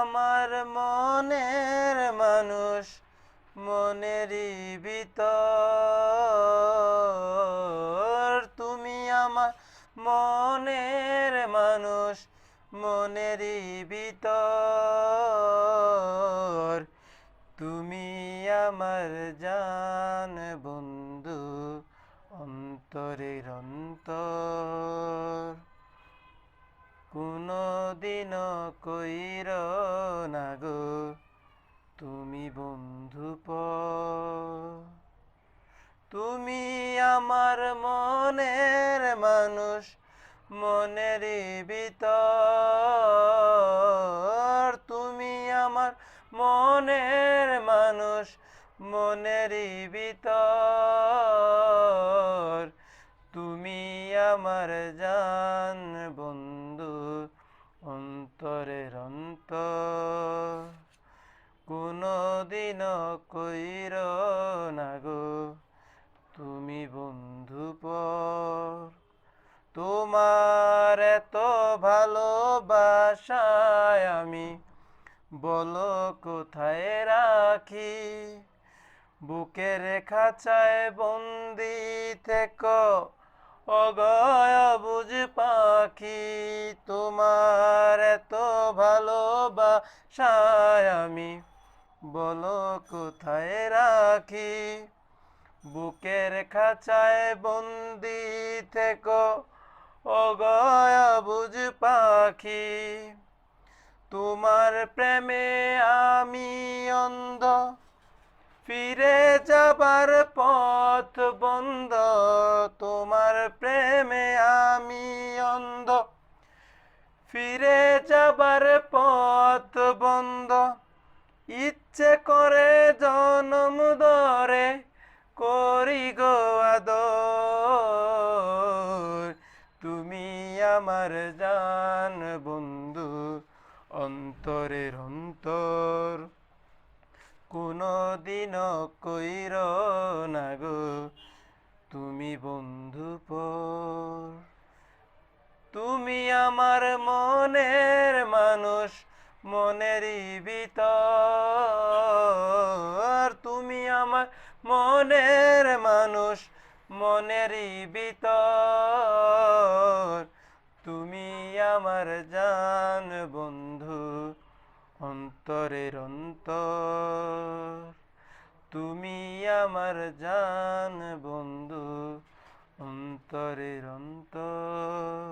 আমার মনের মানুষ, মনেরই ভিতর। তুমি আমার মনের মানুষ, মনেরই ভিতর। তুমি আমার জান বন্ধু, অন্তরের অন্তর। কোনো দিন কইর না গো, তুমি বন্ধু প। তুমি আমার মনের মানুষ, মনের ভিতর। তুমি আমার মনের মানুষ, মনের ভিতর। তুমি আমার জান বন্ধু। অন্তরের অন্ত কোনো দিন কইর না গো। তুমি বন্ধু পর, তোমার এত ভালোবাসায় আমি বলো কোথায় রাখি? বুকে রেখা চায় বন্দি থেকো, অগয় বুঝ পাখি তোমার ভালোবাসায় আমি। বলো, কোথায় রাখি? বুকের খাঁচায় বন্দি থেকো। অগয় বুঝ পাখি। তোমার প্রেমে আমি অন্ধ। ফিরে যাবার পথ বন্ধ। তোমার প্রেমে আমি অন্ধ। ফিরে যাবার পথ বন্ধ। ইচ্ছে করে জনম ধরে করি গো আদর। তুমি আমার জান বন্ধু, অন্তরের অন্তর। কোনো দিন কইর না গো, তুমি বন্ধু পর। তুমি আমার মনের মানুষ, মনেরই ভিতর। তুমি আমার মনের মানুষ, মনেরই ভিতর। তুমি আমার জান বন্ধু, অন্তরের অন্তর। তুমি আমার জান বন্ধু, অন্তরের অন্তর।